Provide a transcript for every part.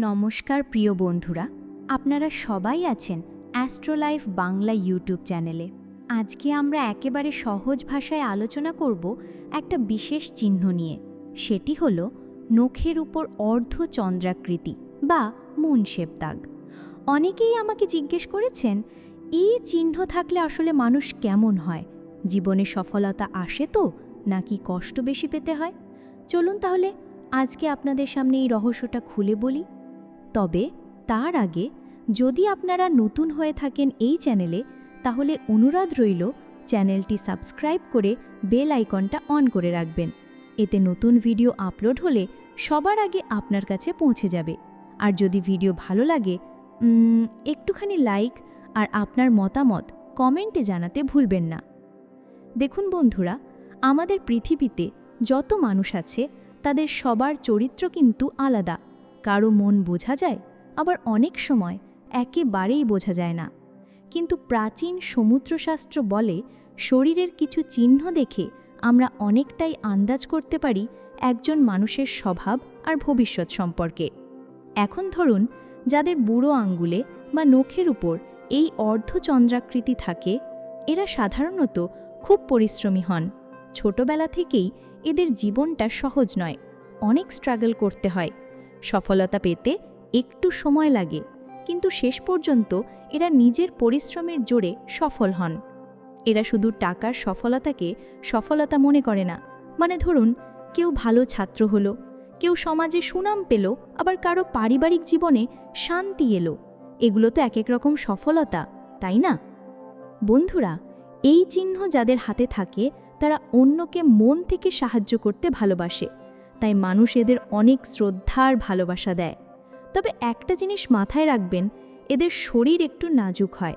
নমস্কার প্রিয় বন্ধুরা, আপনারা সবাই আছেন অ্যাস্ট্রোলাইফ বাংলা ইউটিউব চ্যানেলে। আজকে আমরা একেবারে সহজ ভাষায় আলোচনা করব একটা বিশেষ চিহ্ন নিয়ে। সেটি হলো নখের উপর অর্ধ চন্দ্রাকৃতি বা মুনশেপ দাগ। অনেকেই আমাকে জিজ্ঞেস করেছেন, এই চিহ্ন থাকলে আসলে মানুষ কেমন হয়? জীবনে সফলতা আসে তো, নাকি কষ্ট বেশি পেতে হয়? চলুন তাহলে আজকে আপনাদের সামনে এই রহস্যটা খুলে বলি। তবে তার আগে যদি আপনারা নতুন হয়ে থাকেন এই চ্যানেলে, তাহলে অনুরোধ রইল চ্যানেলটি সাবস্ক্রাইব করে বেল আইকনটা অন করে রাখবেন। এতে নতুন ভিডিও আপলোড হলে সবার আগে আপনার কাছে পৌঁছে যাবে। আর যদি ভিডিও ভালো লাগে একটুখানি লাইক আর আপনার মতামত কমেন্টে জানাতে ভুলবেন না। দেখুন বন্ধুরা, আমাদের পৃথিবীতে যত মানুষ আছে, তাদের সবার চরিত্র কিন্তু আলাদা। কারও মন বোঝা যায়, আবার অনেক সময় একেবারেই বোঝা যায় না। কিন্তু প্রাচীন সমুদ্রশাস্ত্র বলে শরীরের কিছু চিহ্ন দেখে আমরা অনেকটাই আন্দাজ করতে পারি একজন মানুষের স্বভাব আর ভবিষ্যৎ সম্পর্কে। এখন ধরুন, যাদের বুড়ো আঙ্গুলে বা নখের উপর এই অর্ধচন্দ্রাকৃতি থাকে, এরা সাধারণত খুব পরিশ্রমী হন। ছোটবেলা থেকেই এদের জীবনটা সহজ নয়, অনেক স্ট্রাগল করতে হয়। সফলতা পেতে একটু সময় লাগে, কিন্তু শেষ পর্যন্ত এরা নিজের পরিশ্রমের জোরে সফল হন। এরা শুধু টাকার সফলতাকে সফলতা মনে করে না মানে ধরুন, কেউ ভালো ছাত্র হলো, কেউ সমাজে সুনাম পেল, আবার কারও পারিবারিক জীবনে শান্তি এলো। এগুলো তো এক এক রকম সফলতা, তাই না? বন্ধুরা, এই চিহ্ন যাদের হাতে থাকে, তারা অন্যকে মন থেকে সাহায্য করতে ভালোবাসে। তাই মানুষ এদের অনেক শ্রদ্ধা আর ভালোবাসা দেয়। তবে একটা জিনিস মাথায় রাখবেন, এদের শরীর একটু নাজুক হয়।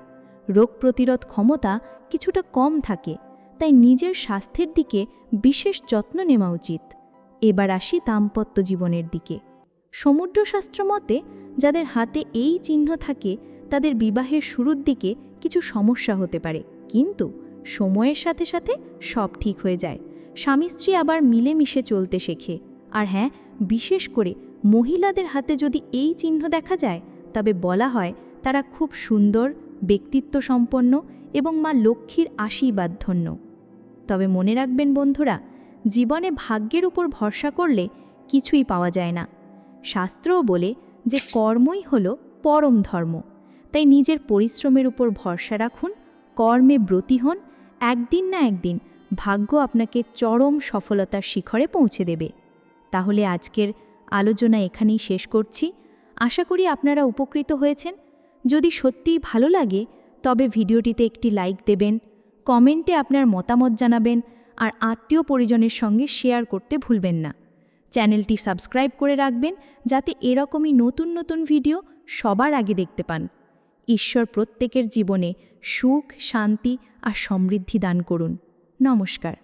রোগ প্রতিরোধ ক্ষমতা কিছুটা কম থাকে, তাই নিজের স্বাস্থ্যের দিকে বিশেষ যত্ন নেওয়া উচিত। এবার আসি দাম্পত্য জীবনের দিকে। সমুদ্রশাস্ত্র মতে, যাদের হাতে এই চিহ্ন থাকে, তাদের বিবাহের শুরুর দিকে কিছু সমস্যা হতে পারে। কিন্তু সময়ের সাথে সাথে সব ঠিক হয়ে যায়। স্বামী স্ত্রী আবার মিলেমিশে চলতে শেখে। আর হ্যাঁ বিশেষ করে মহিলাদের হাতে যদি এই চিহ্ন দেখা যায়, তবে বলা হয় তারা খুব সুন্দর ব্যক্তিত্ব সম্পন্ন এবং মা লক্ষ্মীর আশীর্বাদ ধন্য তবে মনে রাখবেন বন্ধুরা, জীবনে ভাগ্যের উপর ভরসা করলে কিছুই পাওয়া যায় না। শাস্ত্রও বলে যে কর্মই হল পরম ধর্ম। তাই নিজের পরিশ্রমের উপর ভরসা রাখুন, কর্মে ব্রতী হন, একদিন না একদিন ভাগ্য আপনাকে চরম সফলতার শিখরে পৌঁছে দেবে। তাহলে আজকের আলোচনা এখানেই শেষ করছি। আশা করি আপনারা উপকৃত হয়েছেন। যদি সত্যিই ভালো লাগে, তবে ভিডিওটিতে একটি লাইক দেবেন, কমেন্টে আপনার মতামত জানাবেন, আর আত্মীয় পরিজনের সঙ্গে শেয়ার করতে ভুলবেন না। চ্যানেলটি সাবস্ক্রাইব করে রাখবেন, যাতে এরকমই নতুন নতুন ভিডিও সবার আগে দেখতে পান। ঈশ্বর প্রত্যেকের জীবনে সুখ, শান্তি আর সমৃদ্ধি দান করুন। নমস্কার।